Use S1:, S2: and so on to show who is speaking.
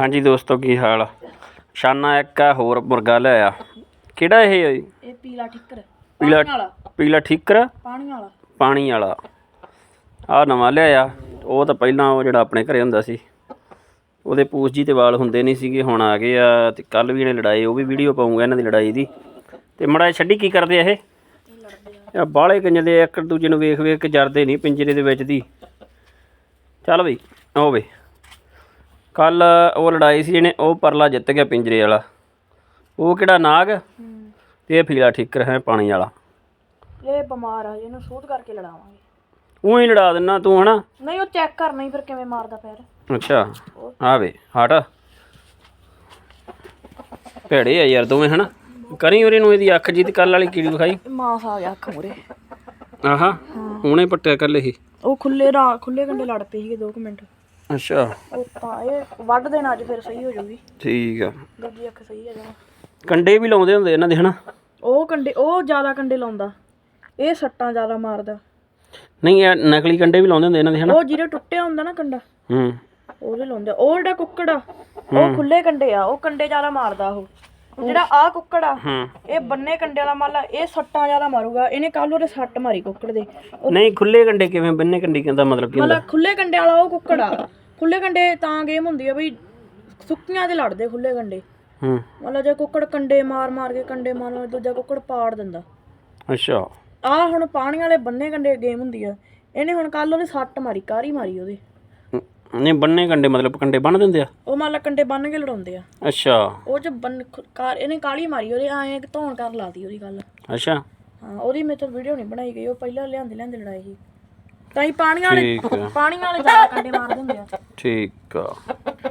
S1: ਹਾਂਜੀ ਦੋਸਤੋ ਕੀ ਹਾਲ ਸ਼ਾਨਾ ਇੱਕ ਆ ਹੋਰ ਮੁਰਗਾ ਲਿਆਇਆ ਕਿਹੜਾ ਇਹ ਹੈ ਜੀ?
S2: ਇਹ ਪੀਲਾ ਠਿੱਕਰ।
S1: ਪੀਲਾ
S2: ਵਾਲਾ।
S1: ਪੀਲਾ ਠੀਕਰ?
S2: ਪਾਣੀ ਵਾਲਾ।
S1: ਪਾਣੀ ਵਾਲਾ। ਆ ਨਵਾਂ ਲਿਆਇਆ। ਉਹ ਤਾਂ ਪਹਿਲਾਂ ਉਹ ਜਿਹੜਾ ਆਪਣੇ ਘਰੇ ਹੁੰਦਾ ਸੀ। ਉਹਦੇ ਪੂਛ ਜੀ ਤੇ ਵਾਲ ਹੁੰਦੇ ਨਹੀਂ ਸੀਗੇ ਹੁਣ ਆ ਗਏ ਆ ਤੇ ਕੱਲ ਵੀ ਇਹਨੇ ਲੜਾਈ ਉਹ ਵੀ ਵੀਡੀਓ ਪਾਉਂਗਾ ਇਹਨਾਂ ਦੀ ਲੜਾਈ ਦੀ। ਤੇ ਮੜਾ ਛੱਡੀ ਕੀ ਕਰਦੇ ਆ ਇਹ? ਇਹ ਬਾਹਲੇ ਕੰਜਦੇ ਇੱਕ ਦੂਜੇ ਨੂੰ ਵੇਖ ਵੇਖ ਕੇ ਜਰਦੇ ਨਹੀਂ ਪਿੰਜਰੇ ਦੇ ਵਿੱਚ ਦੀ। ਚੱਲ ਬਈ ਉਹ ਵੇ ਕੱਲ ਉਹ ਲੜਾਈ ਸੀ ਇਹਨੇ ਉਹ ਪਰਲਾ ਜਿੱਤ ਗਿਆ ਪਿੰਜਰੇ ਵਾਲਾ। ਉਹ ਕਿਹੜਾ ਨਾਗ? ਤੇ ਇਹ ਫੀਲਾ ਠੀਕਰ ਹੈ ਪਾਣੀ ਵਾਲਾ।
S2: ਇਹ ਬਿਮਾਰ ਆ ਇਹਨੂੰ ਸੋਧ ਕਰਕੇ ਲੜਾਵਾਂਗੇ।
S1: ਉਹ ਹੀ ਲੜਾ ਦਿੰਨਾ ਤੂੰ ਹਨਾ?
S2: ਨਹੀਂ ਉਹ ਚੈੱਕ ਕਰਨਾ ਹੀ ਫਿਰ ਕਿਵੇਂ ਮਾਰਦਾ ਪੈਰ।
S1: ਅੱਛਾ ਆ ਵੇ ਹਟ। ਭੇੜੇ ਆ ਯਾਰ ਦੋਵੇਂ ਹਨਾ? ਕਰੀ ਉਰੇ ਨੂੰ ਇਹਦੀ ਅੱਖ ਜੀ ਤੇ ਕੱਲ ਵਾਲੀ ਕੀੜੀ ਵਿਖਾਈ।
S2: ਮਾਸ ਆ ਗਿਆ ਅੱਖ ਮੂਰੇ
S1: ਆਹਾ ਹੁਣੇ ਪੱਟਿਆ ਕੱਲ ਇਹ।
S2: ਉਹ ਖੁੱਲੇ ਰਾ ਖੁੱਲੇ ਕੰਡੇ ਲੜ ਪਏ ਸੀਗੇ 2 ਮਿੰਟ।
S1: ਅੱਛਾ।
S2: ਤਾਂ ਇਹ ਵੱਢ ਦੇਣਾ ਅੱਜ ਫਿਰ ਸਹੀ ਹੋ ਜਾਊਗੀ।
S1: ਠੀਕ ਆ।
S2: ਦੂਜੀ ਅੱਖ ਸਹੀ ਆ ਜਾਣਾ।
S1: ਕੰਡੇ ਵੀ ਲਾਉਂਦੇ ਹੁੰਦੇ ਇਹਨਾਂ ਦੇ ਹਨਾ?
S2: ਉਹ ਕੰਡੇ ਉਹ ਜ਼ਿਆਦਾ ਕੰਡੇ ਲਾਉਂਦਾ। ਇਹ ਸੱਟਾਂ ਜ਼ਿਆਦਾ ਮਾਰਦਾ।
S1: ਨਹੀਂ ਇਹ ਨਕਲੀ ਕੰਡੇ ਵੀ ਲਾਉਂਦੇ ਹੁੰਦੇ ਇਹਨਾਂ ਦੇ ਹਨਾ?
S2: ਉਹ ਜਿਹੜੇ ਟੁੱਟਿਆ ਹੁੰਦਾ ਨਾ ਕੰਡਾ।
S1: ਹੂੰ।
S2: ਉਹਦੇ ਲਾਉਂਦੇ ਆ। ਉਹ ਜਿਹੜਾ ਕੁੱਕੜ ਆ ਉਹ ਖੁੱਲੇ ਕੰਡੇ ਆ। ਉਹ ਕੰਡੇ ਜ਼ਿਆਦਾ ਮਾਰਦਾ ਉਹ। ਜਿਹੜਾ ਆ ਕੁੱਕੜ ਆ
S1: ਹੂੰ।
S2: ਇਹ ਬੰਨੇ ਕੰਡੇ ਵਾਲਾ ਮਾਲਾ ਇਹ ਸੱਟਾਂ ਜ਼ਿਆਦਾ ਮਾਰੂਗਾ। ਇਹਨੇ ਕੱਲ ਉਹਦੇ ਸੱਟ ਮਾਰੀ ਕੁੱਕੜ ਦੇ।
S1: ਨਹੀਂ ਖੁੱਲੇ ਕੰਡੇ ਕਿਵੇਂ? ਬੰਨੇ ਕੰਡੇ ਕਹਿੰਦਾ ਮਤਲਬ ਕੀ ਹੁੰਦਾ?
S2: ਮਤਲਬ ਖੁੱਲੇ ਕੰਡੇ ਵਾਲਾ ਉਹ ਕੁੱਕੜ ਆ। ਖੁੱਲੇ ਕੰਡੇ ਤਾਂ ਗੇਮ ਹੁੰਦੀ ਆ ਬਈ ਸੁੱਕੀਆਂ ਤੇ ਲੜਦੇ ਖੁੱਲੇ ਕੰਡੇ
S1: ਹੂੰ।
S2: ਮਤਲਬ ਜੇ ਕੁੱਕੜ ਕੰਡੇ ਮਾਰ ਮਾਰ ਕੇ ਕੰਡੇ ਮਾਰ ਮਾਰ ਦੂਜਾ ਕੁੱਕੜ ਪਾੜ ਦਿੰਦਾ।
S1: ਅੱਛਾ।
S2: ਆ ਹੁਣ ਪਾਣੀ ਵਾਲੇ ਬੰਨੇ ਕੰਡੇ ਗੇਮ ਹੁੰਦੀ ਆ। ਇਹਨੇ ਹੁਣ ਕੱਲ ਉਹਦੇ ਸੱਟ ਮਾਰੀ ਕਾਰੀ ਮਾਰੀ ਉਹਦੇ।
S1: ਨਹੀਂ ਬੰਨੇ ਕੰਡੇ ਮਤਲਬ ਕੰਡੇ ਬੰਨ ਦਿੰਦੇ ਆ?
S2: ਉਹ ਮੰਨ ਲਾ ਕੰਡੇ ਬੰਨ ਕੇ ਲੜਾਉਂਦੇ ਆ।
S1: ਅੱਛਾ।
S2: ਉਹ ਚ ਬੰਨ ਕਾਰ ਇਹਨੇ ਕਾਲੀ ਮਾਰੀ ਉਹਦੇ ਐਂ ਧੌਣ ਕਰ ਲਾਤੀ ਉਹਦੀ ਗੱਲ।
S1: ਅੱਛਾ।
S2: ਹਾਂ ਉਹਦੀ ਮੇਰੇ ਤੋਂ ਵੀਡੀਓ ਨਹੀਂ ਬਣਾਈ ਗਈ ਉਹ ਪਹਿਲਾਂ ਲਿਆਂਦੇ ਲਿਆਂਦੇ ਲੜਾਈ ਸੀ। ਤਾਂ ਹੀ ਪਾਣੀ ਵਾਲੇ
S1: ਠੀਕ ਆ।
S2: ਵਾਲੇ ਜ਼ਿਆਦਾ ਕੰਡੇ ਮਾਰ ਦਿੰਦੇ ਆ।
S1: ਠੀਕ ਆ।